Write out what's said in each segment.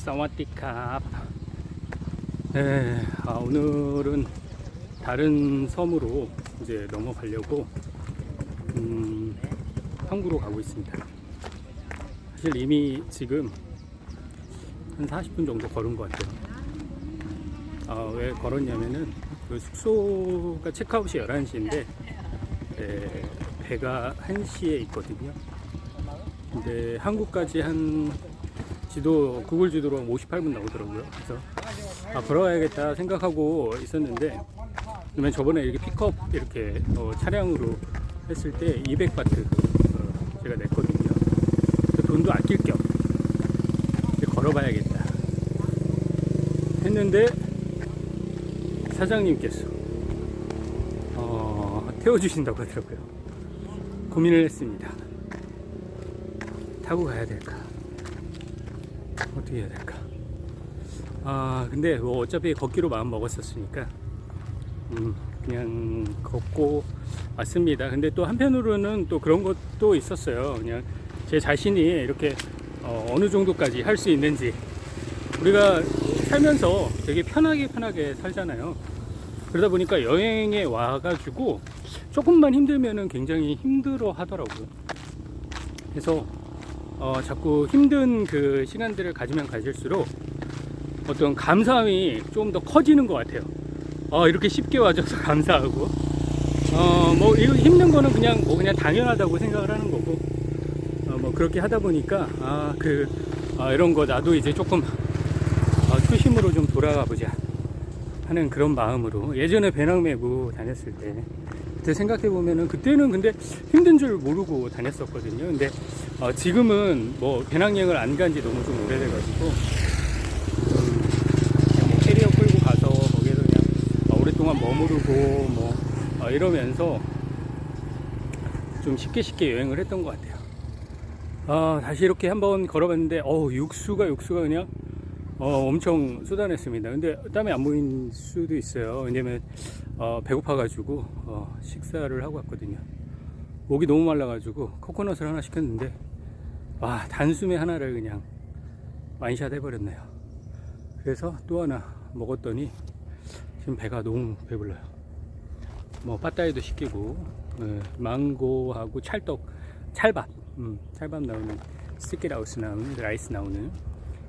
사와디캅. 네, 아, 오늘은 다른 섬으로 이제 넘어가려고 음, 항구로 가고 있습니다. 사실 이미 지금 한 40분 정도 걸은 것 같아요. 아, 왜 걸었냐면은 그 숙소가 체크아웃이 11시인데 네, 배가 1시에 있거든요. 근데 한국까지 한 지도 구글 지도로 한 58분 나오더라고요. 그래서 아 걸어가야겠다 생각하고 있었는데 그러면 저번에 이렇게 픽업 이렇게 어, 차량으로 했을 때 200바트 어, 제가 냈거든요. 그 돈도 아낄 겸 걸어봐야겠다 했는데 사장님께서 어, 태워주신다고 하더라고요. 고민을 했습니다. 타고 가야 될까? 어떻게 해야 될까? 아, 근데 뭐 어차피 걷기로 마음 먹었었으니까, 음, 그냥 걷고 왔습니다. 근데 또 한편으로는 또 그런 것도 있었어요. 그냥 제 자신이 이렇게 어, 느 정도까지 할 수 있는지. 우리가 살면서 되게 편하게 편하게 살잖아요. 그러다 보니까 여행에 와가지고 조금만 힘들면은 굉장히 힘들어 하더라고요. 그래서 어, 자꾸 힘든 그 시간들을 가지면 가질수록 어떤 감사함이 좀 더 커지는 것 같아요. 어, 이렇게 쉽게 와줘서 감사하고, 어, 뭐, 이거 힘든 거는 그냥, 뭐, 그냥 당연하다고 생각을 하는 거고, 어, 뭐, 그렇게 하다 보니까, 아, 그, 아, 이런 거 나도 이제 조금, 어, 초심으로 좀 돌아가 보자. 하는 그런 마음으로, 예전에 배낭 메고 다녔을 때, 그때 생각해 보면은, 그때는 근데 힘든 줄 모르고 다녔었거든요. 근데, 어, 지금은 뭐 배낭여행을 안 간 지 너무 좀 오래돼가지고 음, 그냥 뭐 캐리어 끌고 가서 거기에서 그냥 어, 오랫동안 머무르고 뭐 어, 이러면서 좀 쉽게 쉽게 여행을 했던 것 같아요. 아, 다시 이렇게 한번 걸어봤는데 어 육수가 육수가 그냥 어, 엄청 쏟아냈습니다. 근데 땀이 안 보인 수도 있어요. 왜냐면 어, 배고파가지고 어, 식사를 하고 왔거든요. 목이 너무 말라가지고 코코넛을 하나 시켰는데 와 단숨에 하나를 그냥 완샷 해버렸네요. 그래서 또 하나 먹었더니 지금 배가 너무 배불러요. 뭐 빠따이도 시키고 예, 망고하고 찰떡 찰밥. 음, 찰밥 나오는 스키라우스 나오는 라이스 나오는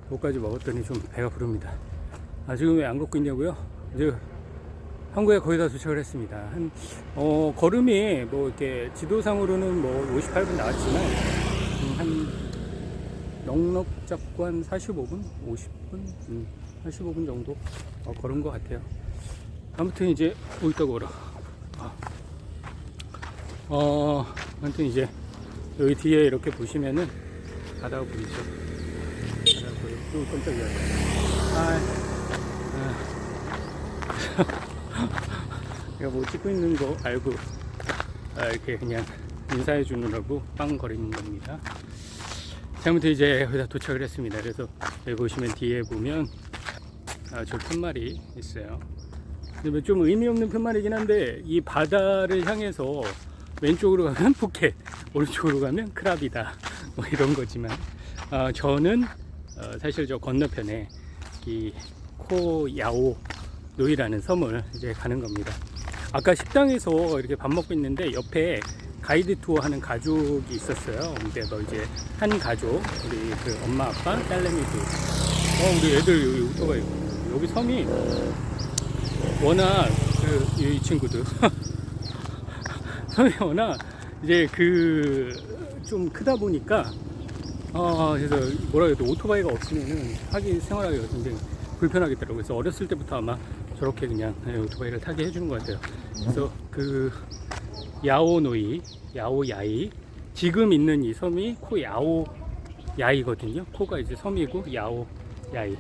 그것까지 먹었더니 좀 배가 부릅니다. 아 지금 왜 안 걷고 있냐고요? 이제 한국에 거의 다 도착을 했습니다. 한, 어, 걸음이 뭐 이렇게 지도상으로는 뭐 58분 나왔지만, 음, 한, 넉넉 잡고 한 45분? 50분? 음, 45분 정도 어, 걸은 것 같아요. 아무튼 이제, 오이따 걸어. 아. 어, 아무튼 이제, 여기 뒤에 이렇게 보시면은, 바다가 보이죠? 바다가 보이고, 깜짝이야. 아, 제가 뭐 찍고 있는 거 알고 아, 이렇게 그냥 인사해 주느라고 빵 거리는 겁니다. 잘못해 이제 여기다 도착을 했습니다. 그래서 여기 보시면 뒤에 보면 아, 저 편말이 있어요. 근데 뭐좀 의미 없는 편말이긴 한데 이 바다를 향해서 왼쪽으로 가면 푸켓, 오른쪽으로 가면 크랍이다. 뭐 이런 거지만 아, 저는 어, 사실 저 건너편에 이 코야오 노이라는 섬을 이제 가는 겁니다. 아까 식당에서 이렇게 밥 먹고 있는데 옆에 가이드 투어 하는 가족이 있었어요. 근데 뭐 이제 한 가족, 우리 그 엄마, 아빠, 딸내미도. 어, 우리 애들 여기 오토바이. 여기 섬이 워낙 그, 이 친구들. 섬이 워낙 이제 그 좀 크다 보니까 아, 그래서 뭐라 해도 오토바이가 없으면은 하기 생활하기가 굉장히 불편하겠더라고요. 그래서 어렸을 때부터 아마 저렇게 그냥 예, 오토바이를 타게 해주는 것 같아요. 그래서 그 야오노이, 야오야이 지금 있는 이 섬이 코 야오야이거든요. 코가 이제 섬이고 야오야이.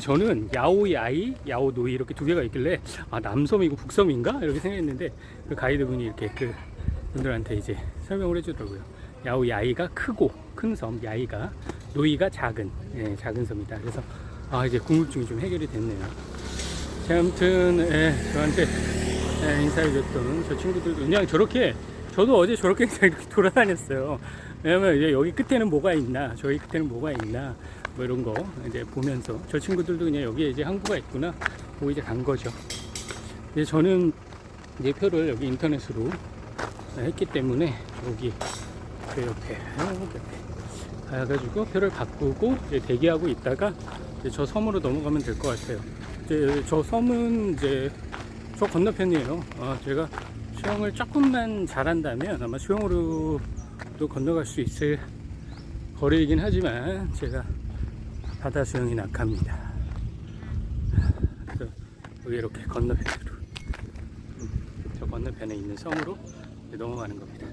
저는 야오야이, 야오노이 이렇게 두 개가 있길래 아 남섬이고 북섬인가 이렇게 생각했는데 그 가이드분이 이렇게 그 분들한테 이제 설명을 해주더라고요. 야오야이가 크고 큰 섬, 야이가 노이가 작은 예, 작은 섬이다. 그래서 아 이제 궁금증이 좀 해결이 됐네요. 자, 아무튼 예, 저한테 예, 인사해줬던 저 친구들도 그냥 저렇게 저도 어제 저렇게 이렇게 돌아다녔어요. 왜냐면 이제 여기 끝에는 뭐가 있나, 저희 끝에는 뭐가 있나, 뭐 이런 거 이제 보면서 저 친구들도 그냥 여기에 이제 항구가 있구나 보고 이제 간 거죠. 이제 저는 이제 표를 여기 인터넷으로 했기 때문에 여기 그 옆에 여기 옆에 가가지고 표를 바꾸고 이제 대기하고 있다가 이제 저 섬으로 넘어가면 될 것 같아요. 이제 저 섬은 이제 저 건너편이에요. 아, 제가 수영을 조금만 잘한다면 아마 수영으로도 건너갈 수 있을 거리이긴 하지만 제가 바다 수영이 낙합니다. 그래서 이렇게 건너편으로 음, 저 건너편에 있는 섬으로 넘어가는 겁니다.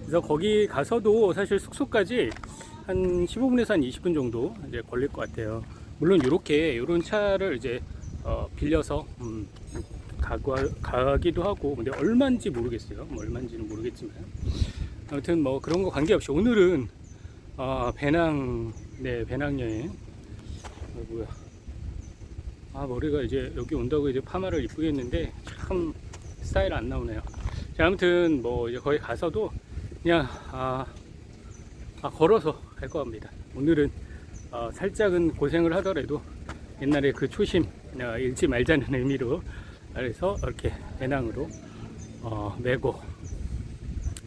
그래서 거기 가서도 사실 숙소까지 한 15분에서 한 20분 정도 이제 걸릴 것 같아요. 물론 이렇게 이런 차를 이제 어, 빌려서 음, 가고, 가기도 하고 근데 얼마인지 모르겠어요. 뭐 얼마인지는 모르겠지만 아무튼 뭐 그런 거 관계없이 오늘은 아, 배낭 네 배낭 여행 어, 뭐야 아 머리가 이제 여기 온다고 이제 파마를 이쁘게 했는데 참 스타일 안 나오네요. 자, 아무튼 뭐 이제 거기 가서도 그냥 아, 아, 걸어서 갈 겁니다. 오늘은 어, 살짝은 고생을 하더라도 옛날에 그 초심 어, 잃지 말자는 의미로 그래서 이렇게 배낭으로 어, 메고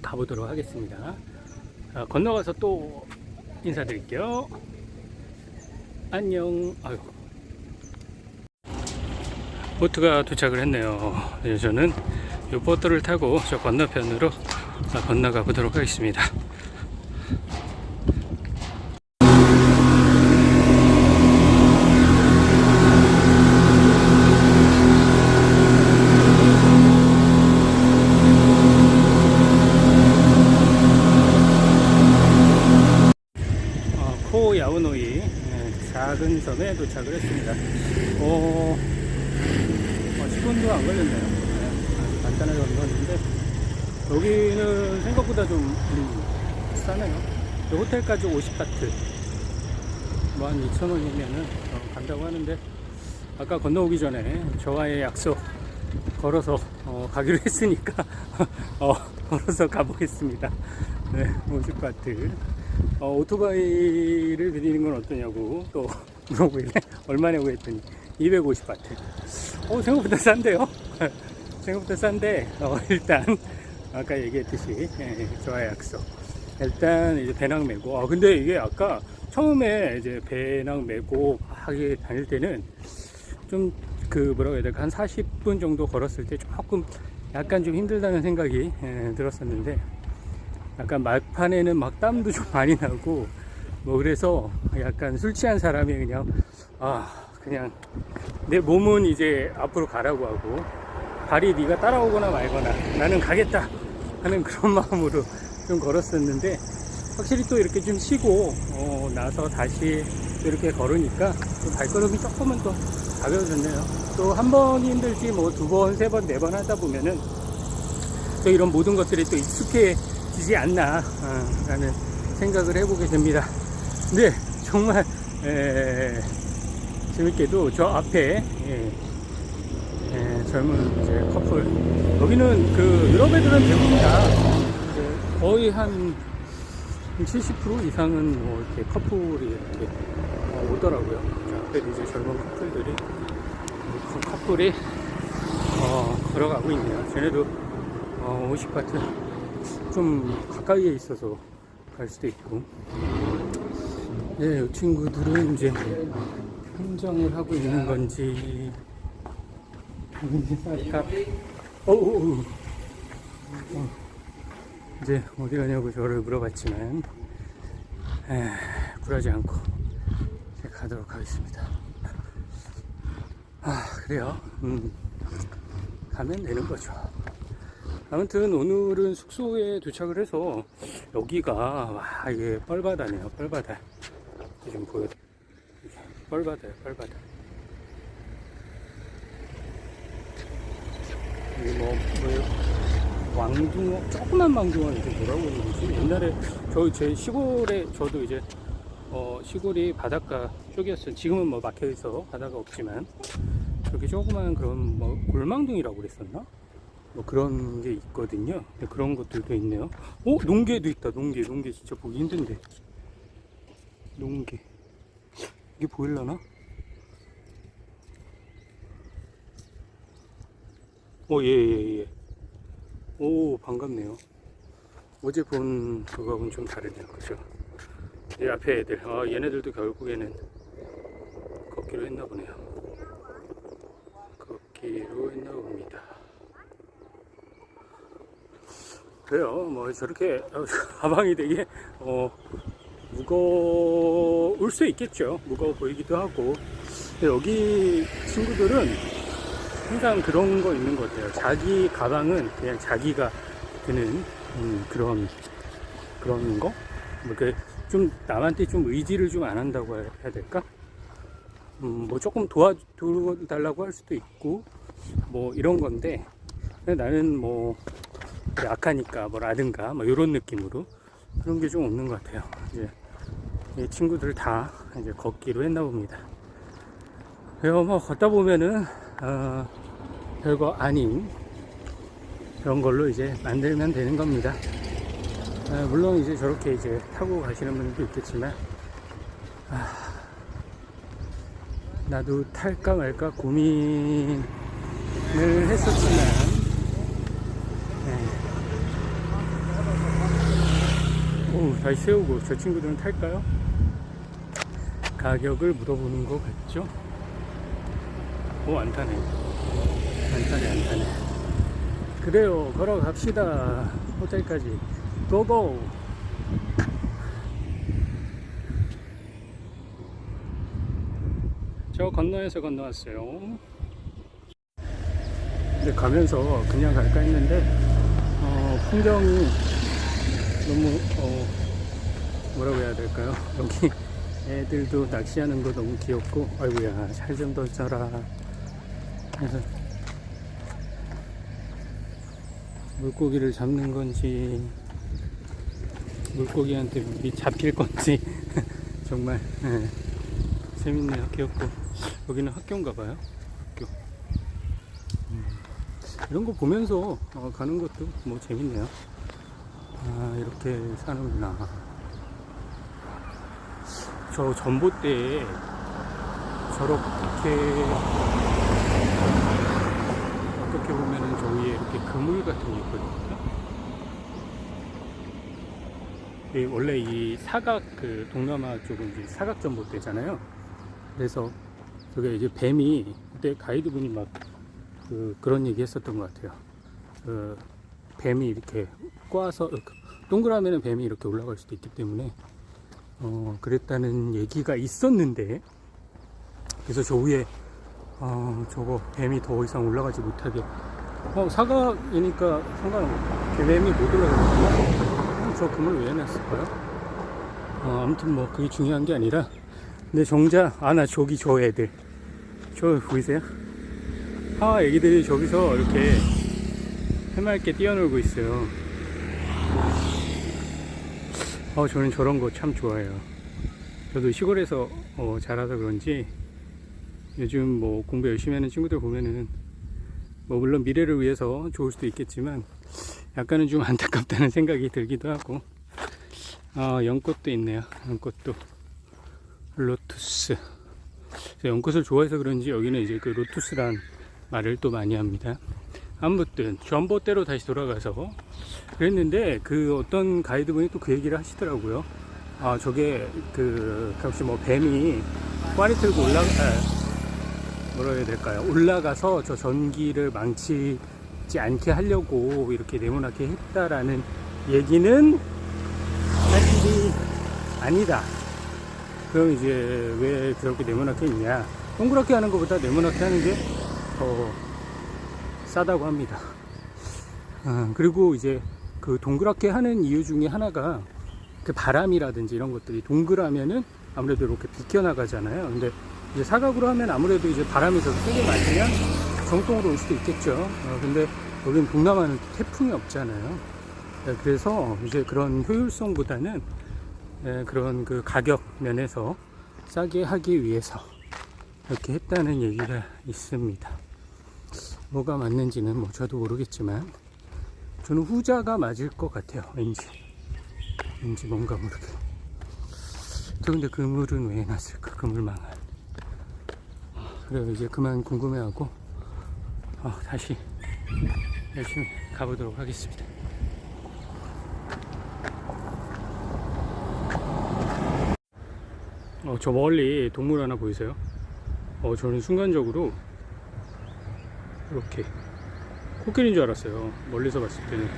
가보도록 하겠습니다. 아, 건너가서 또 인사드릴게요. 안녕. 아유. 보트가 도착을 했네요. 네, 저는 이 보트를 타고 저 건너편으로 건너가 보도록 하겠습니다. 어, 코 야오노이 예, 섬에 도착을 했습니다. 어, 어, 10분도 안 걸렸네요. 네, 아주 간단하게 건너는데 여기는 생각보다 좀 음, 싸네요. 이 호텔까지 50바트 뭐한 2,000원이면은 어, 간다고 하는데 아까 건너오기 전에 저와의 약속 걸어서 어, 가기로 했으니까 어, 걸어서 가보겠습니다. 네, 50바트. 어, 오토바이를 빌리는 건 어떠냐고 또 물어보길래 얼마냐고 했더니 250바트. 어, 생각보다 싼데요? 생각보다 싼데, 어, 일단, 아까 얘기했듯이, 예, 저와의 약속. 일단, 이제 배낭 메고, 아, 근데 이게 아까 처음에 이제 배낭 메고 하게 다닐 때는 좀 그 뭐라고 해야 될까, 한 40분 정도 걸었을 때 조금 약간 좀 힘들다는 생각이 예, 들었었는데, 약간 막판에는 막 땀도 좀 많이 나고 뭐 그래서 약간 술 취한 사람이 그냥 아 그냥 내 몸은 이제 앞으로 가라고 하고 발이 네가 따라오거나 말거나 나는 가겠다 하는 그런 마음으로 좀 걸었었는데 확실히 또 이렇게 좀 쉬고 어, 나서 다시 이렇게 걸으니까 또 발걸음이 조금은 또 가벼워졌네요. 또 한 번이 힘들지 뭐 두 번, 세 번, 네 번 하다 보면은 또 이런 모든 것들이 또 익숙해지지 않나 어, 라는 생각을 해보게 됩니다. 근데 정말 에, 재밌게도 저 앞에 예, 예, 젊은 이제 커플 여기는 그 유럽 애들은 대부분 다 거의 한 70% 이상은 뭐 이렇게 커플이 이렇게 어, 오더라고요. 저 앞에 이제 젊은 커플들이 그 커플이 어, 걸어가고 있네요. 쟤네도 어, 50바트 좀 가까이에 있어서 갈 수도 있고. 네, 이 친구들은 이제 흥정을 하고 있는 건지. 아까, 어, 어, 어. 어. 이제 어디 가냐고 저를 물어봤지만, 에, 굴하지 않고 이제 가도록 하겠습니다. 아, 그래요. 음, 가면 되는 거죠. 아무튼 오늘은 숙소에 도착을 해서 여기가 와 이게 뻘바다네요 뻘바다 좀 보여 뻘바다요 뻘바다 여기 뭐, 뭐 왕중어 조그만 왕중어인데 뭐라고 하는 거지 옛날에 저 제 시골에 저도 이제 어 시골이 바닷가 쪽이었어요 지금은 뭐 막혀 있어 바다가 없지만 저기 조그만 그런 뭐 골망둥이라고 그랬었나 뭐 그런 게 있거든요. 그런 것들도 있네요. 어? 농개도 있다. 농개. 농개 진짜 보기 힘든데. 농개. 이게 보일라나? 오, 예, 예, 예. 오, 반갑네요. 어제 본 그거하고는 좀 다르네요. 그죠? 이 앞에 애들. 아, 얘네들도 결국에는 걷기로 했나 보네요. 걷기로 했나 봅니다. 그래요. 뭐 저렇게 어, 가방이 되게 어, 무거울 수 있겠죠. 무거워 보이기도 하고. 여기 친구들은 항상 그런 거 있는 것 같아요. 자기 가방은 그냥 자기가 드는 음, 그런 그런 거. 뭐좀 남한테 좀 의지를 좀 안 한다고 해야 될까? 음, 뭐 조금 도와달라고 할 수도 있고 뭐 이런 건데 나는 뭐 약하니까 뭐라든가 뭐 이런 느낌으로 그런 게 좀 없는 것 같아요. 이제 이 친구들 다 이제 걷기로 했나 봅니다. 그래서 뭐 걷다 보면은 어, 별거 아닌 그런 걸로 이제 만들면 되는 겁니다. 아, 물론 이제 저렇게 이제 타고 가시는 분들도 있겠지만 아, 나도 탈까 말까 고민을 했었지만 네. 오 다시 세우고 저 친구들은 탈까요? 가격을 물어보는 거 같죠? 오 안 타네. 안 타네 안 타네. 그래요. 걸어갑시다. 호텔까지. 고고! 저 건너에서 건너왔어요. 근데 가면서 그냥 갈까 했는데 어, 풍경이 너무 어, 뭐라고 해야 될까요? 여기 애들도 낚시하는 거 너무 귀엽고 아이고야 살좀더 쪄라. 그래서 물고기를 잡는 건지 물고기한테 미 잡힐 건지 정말 예, 재밌네요. 귀엽고. 여기는 학교인가 봐요 학교. 음, 이런 거 보면서 어, 가는 것도 뭐 재밌네요. 아 이렇게 사는구나 저 전봇대에 저렇게 어떻게 보면은 저 위에 이렇게 그물 같은 게 있거든요. 이 원래 이 사각 그 동남아 쪽은 이제 사각 전봇대잖아요. 그래서 저게 이제 뱀이 그때 가이드분이 막 그 그런 얘기 했었던 것 같아요. 그 뱀이 이렇게 꽈서 그 동그라미는 뱀이 이렇게 올라갈 수도 있기 때문에 어 그랬다는 얘기가 있었는데 그래서 저 위에 어, 저거 뱀이 더 이상 올라가지 못하게. 어, 사각이니까 상관없고 뱀이 못 올라가거든요 저 그물 왜 해놨을까요? 어, 아무튼 뭐 그게 중요한 게 아니라. 근데 정작 아나 저기 저 애들. 저 보이세요? 하와 애기들이 저기서 이렇게 해맑게 뛰어놀고 있어요 어, 저는 저런 거 참 좋아해요. 저도 시골에서 어, 자라서 그런지 요즘 뭐 공부 열심히 하는 친구들 보면은 뭐 물론 미래를 위해서 좋을 수도 있겠지만 약간은 좀 안타깝다는 생각이 들기도 하고 아 연꽃도 있네요. 연꽃도. 로투스. 연꽃을 좋아해서 그런지 여기는 이제 그 로투스란 말을 또 많이 합니다 아무튼 전봇대로 다시 돌아가서 그랬는데 그 어떤 가이드분이 또 그 얘기를 하시더라고요 아 저게 그 혹시 뭐 뱀이 꽈리 틀고 올라가 아, 뭐라 해야 될까요? 올라가서 저 전기를 망치지 않게 하려고 이렇게 네모나게 했다라는 얘기는 사실이 아니다. 그럼 이제 왜 그렇게 네모나게 했냐? 동그랗게 하는 것보다 네모나게 하는 게 더 싸다고 합니다. 아, 그리고 이제 그 동그랗게 하는 이유 중에 하나가 그 바람이라든지 이런 것들이 동그라면은 아무래도 이렇게 비껴나가잖아요. 근데 이제 사각으로 하면 아무래도 이제 바람이 더 세게 맞으면 정통으로 올 수도 있겠죠. 어, 근데 여기는 동남아는 태풍이 없잖아요. 네, 그래서 이제 그런 효율성보다는 네, 그런 그 가격 면에서 싸게 하기 위해서 이렇게 했다는 얘기가 있습니다. 뭐가 맞는지는 뭐 저도 모르겠지만 저는 후자가 맞을 것 같아요. 왠지 왠지 뭔가 모르게 또 근데 그물은 왜 해놨을까? 그물망을. 그래 이제 그만 궁금해하고 어, 다시 열심히 가보도록 하겠습니다. 어, 저 멀리 동물 하나 보이세요? 어, 저는 순간적으로 이렇게 코끼리인 줄 알았어요. 멀리서 봤을 때는.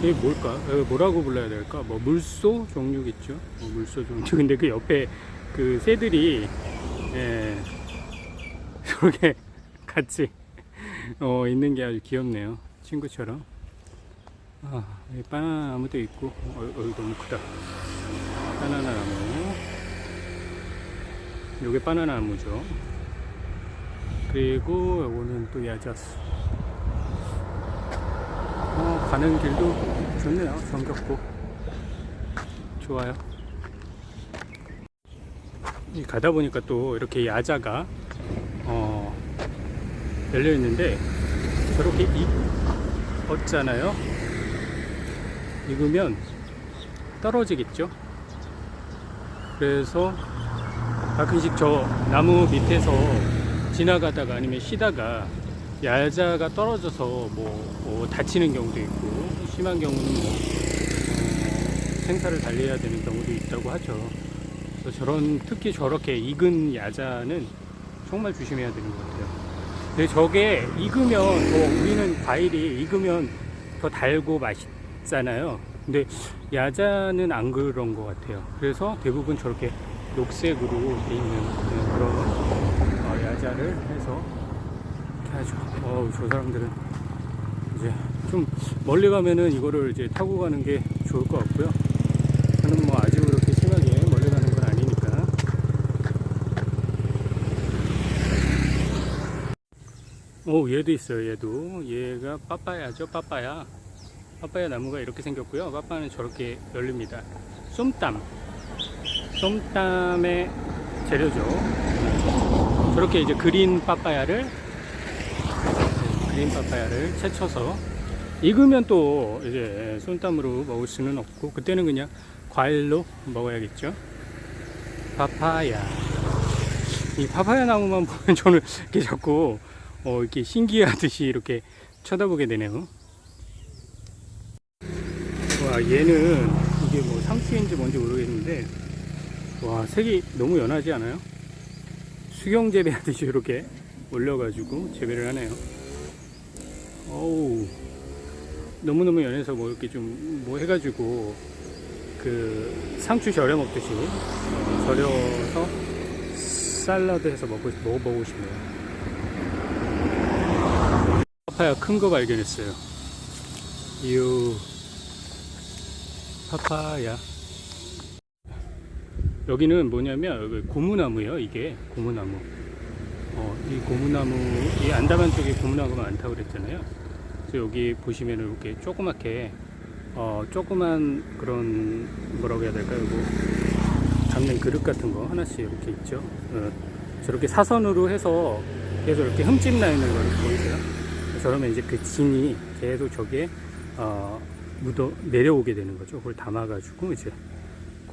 이게 뭘까? 어, 뭐라고 불러야 될까? 뭐 물소 종류겠죠? 뭐 물소 종류. 근데 그 옆에 그 새들이 예, 저렇게 같이 어, 있는 게 아주 귀엽네요. 친구처럼. 아, 여기 바나나 나무도 있고, 어, 어, 너무 크다. 바나나 나무. 요게 바나나 나무죠. 그리고 요거는 또 야자수. 어, 가는 길도 좋네요. 정겹고. 좋아요. 이 가다 보니까 또 이렇게 야자가, 어, 열려 있는데, 저렇게 익었잖아요. 익으면 떨어지겠죠. 그래서 가끔씩 저 나무 밑에서 지나가다가 아니면 쉬다가 야자가 떨어져서 뭐, 뭐 다치는 경우도 있고 심한 경우는 뭐 어, 생사를 달려야 되는 경우도 있다고 하죠. 그래서 저런 특히 저렇게 익은 야자는 정말 조심해야 되는 것 같아요. 근데 저게 익으면 더 우리는 과일이 익으면 더 달고 맛있잖아요. 근데 야자는 안 그런 것 같아요. 그래서 대부분 저렇게 녹색으로 돼 있는 그런 어, 야자를 해서 이렇게 하죠. 어우, 저 사람들은 이제 좀 멀리 가면은 이거를 이제 타고 가는 게 좋을 것 같고요. 저는 뭐 아주 그렇게 심하게 멀리 가는 건 아니니까. 오, 얘도 있어요, 얘도. 얘가 빠빠야죠, 빠빠야. 빠빠야 나무가 이렇게 생겼고요. 빠빠는 저렇게 열립니다. 쏨땀. 쏨땀의 재료죠. 저렇게 이제 그린 네, 그린 빠빠야를 채쳐서 익으면 또 이제 쏨땀으로 먹을 수는 없고 그때는 그냥 과일로 먹어야겠죠. 파파야. 이 파파야 나무만 보면 저는 이렇게 자꾸 어, 이렇게 신기하듯이 이렇게 쳐다보게 되네요. 와 얘는 이게 뭐 상추인지 뭔지 모르겠는데 와 색이 너무 연하지 않아요? 수경 재배하듯이 이렇게 올려가지고 재배를 하네요. 어우 너무너무 연해서 뭐 이렇게 좀 뭐 해가지고 그 상추 절여 먹듯이 어, 절여서 샐러드 해서 먹고 먹어보고 싶네요. 파파야 큰 거 발견했어요. 유 파파야. 여기는 뭐냐면 여기 고무나무예요. 이게 고무나무. 어, 이 고무나무 이 안다만 쪽에 고무나무가 많다고 그랬잖아요. 그래서 여기 보시면 이렇게 조그맣게 어, 조그만 그런 뭐라고 해야 될까요? 이거 담는 그릇 같은 거 하나씩 이렇게 있죠. 어, 저렇게 사선으로 해서 계속 이렇게 흠집 나 있는 거 보이세요? 저러면 이제 그 진이 계속 저기에 어, 묻어 내려오게 되는 거죠. 그걸 담아가지고 이제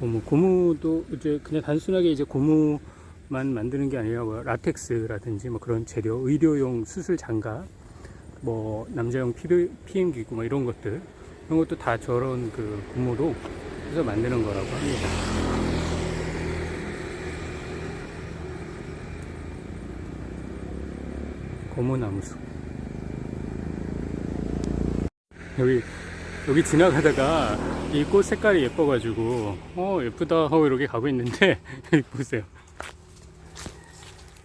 고무 고무도 이제 그냥 단순하게 이제 고무만 만드는 게 아니라 뭐 라텍스라든지 뭐 그런 재료, 의료용 수술 장갑, 뭐 남자용 피임 기구 뭐 이런 것들 이런 것도 다 저런 그 고무로 해서 만드는 거라고 합니다. 고무나무숲 여기 여기 지나가다가 이 꽃 색깔이 예뻐가지고 어 예쁘다 하고 이렇게 가고 있는데 보세요.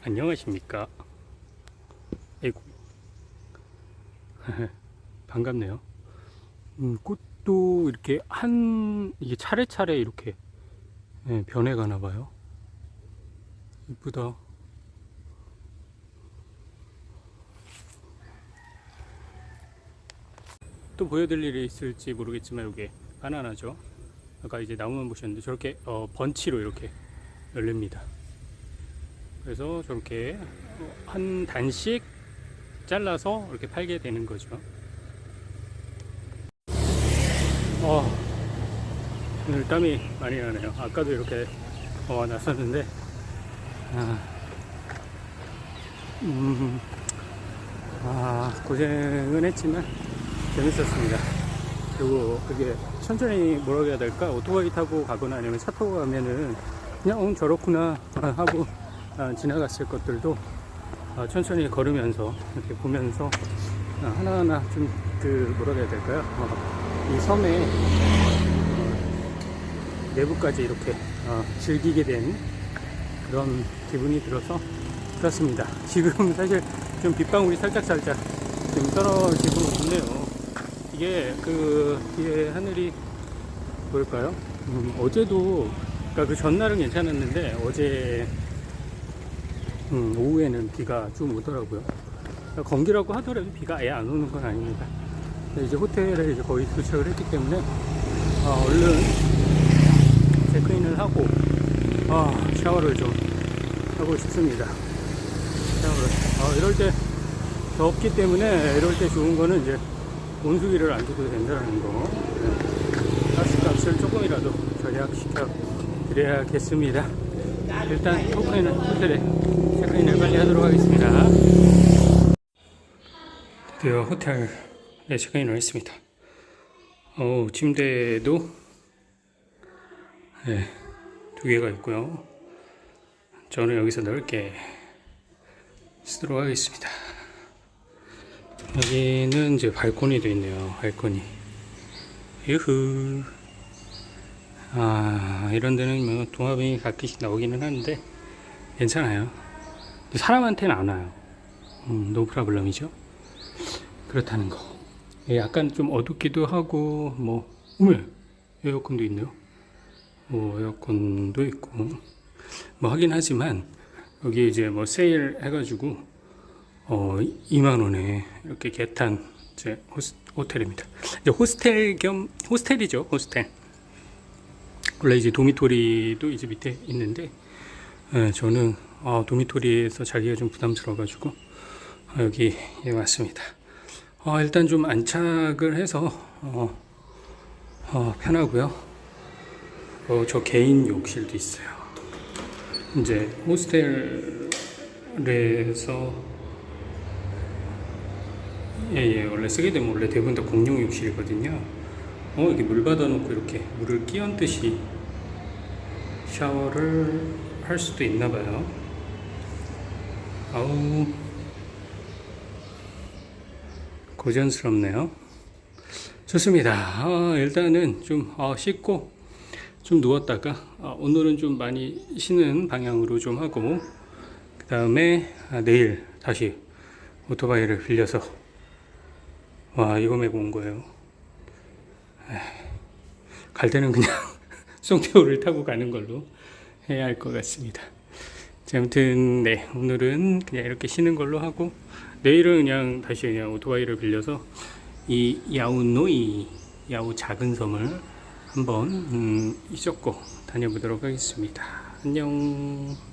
안녕하십니까? 에이구 반갑네요. 음, 꽃도 이렇게 한 이게 차례차례 이렇게 예, 변해가나 봐요. 예쁘다 또 보여드릴 일이 있을지 모르겠지만 이게 바나나죠. 아까 이제 나무만 보셨는데 저렇게 어, 번치로 이렇게 열립니다. 그래서 저렇게 한 단씩 잘라서 이렇게 팔게 되는 거죠. 어, 오늘 땀이 많이 나네요. 아까도 이렇게 어, 났었는데, 아, 음, 아, 고생은 했지만 재밌었습니다. 그리고 그게 천천히 뭐라고 해야 될까? 오토바이 타고 가거나 아니면 차 타고 가면은 그냥 어, 저렇구나 하고 아, 지나갔을 것들도 아, 천천히 걸으면서 이렇게 보면서 아, 하나하나 좀 그 뭐라고 해야 될까요? 어, 이 어, 내부까지 이렇게 어, 즐기게 된 그런 기분이 들어서 그렇습니다. 지금 사실 좀 빗방울이 살짝살짝 지금 떨어지고 있네요. 이게 그 뒤에 하늘이 보일까요? 음, 어제도 그러니까 그 전날은 괜찮았는데 어제 음, 오후에는 비가 좀 오더라고요. 그러니까 건기라고 하더라도 비가 아예 안 오는 건 아닙니다. 이제 호텔에 이제 거의 도착을 했기 때문에 아, 얼른 체크인을 하고 아, 샤워를 좀 하고 싶습니다. 샤워를. 아, 이럴 때 덥기 때문에 이럴 때 좋은 거는 이제 온수기를 안 줘도 된다는 거. 네. 가스값을 조금이라도 절약시켜 드려야겠습니다. 일단 토크인은 호텔에 체크인을 빨리 하도록 하겠습니다. 드디어 호텔에 체크인을 했습니다. 어 침대도 네, 두 개가 있고요. 저는 여기서 넓게 쓰도록 하겠습니다. 여기는 이제 발코니도 있네요. 발코니. 유후. 아, 이런 데는 뭐 동화병이 가끔씩 나오기는 하는데 괜찮아요. 사람한테는 안 와요. 음, 노 프라블럼이죠. 그렇다는 거. 예, 약간 좀 어둡기도 하고 뭐 오메 에어컨도 있네요. 뭐 에어컨도 있고 뭐 하긴 하지만 여기 이제 뭐 세일 해가지고 어 2만 원에 이렇게 개탄 이제 호스, 호텔입니다. 이제 호스텔 겸 호스텔이죠 호스텔. 원래 이제 도미토리도 이제 밑에 있는데 예, 저는 아, 도미토리에서 자기가 좀 부담스러워가지고 아, 여기 에 왔습니다. 어, 일단 좀 안착을 해서 어, 어, 편하고요. 어, 저 개인 욕실도 있어요. 이제 호스텔에서 예 예 원래 쓰게 되면 원래 대부분 다 공용 욕실이거든요. 어 이렇게 물 받아놓고 이렇게 물을 끼얹듯이 샤워를 할 수도 있나 봐요. 아우 고전스럽네요. 좋습니다. 어, 일단은 좀 어, 씻고 좀 누웠다가 어, 오늘은 좀 많이 쉬는 방향으로 좀 하고 그 다음에 아, 내일 다시 오토바이를 빌려서 와 이거 메고 온 거예요. 갈 때는 그냥 송태호를 타고 가는 걸로 해야 할 것 같습니다. 자, 아무튼 네 오늘은 그냥 이렇게 쉬는 걸로 하고 내일은 그냥 다시 그냥 오토바이를 빌려서 이 야우노이 야우 작은 섬을 한번 음, 이적고 다녀보도록 하겠습니다. 안녕.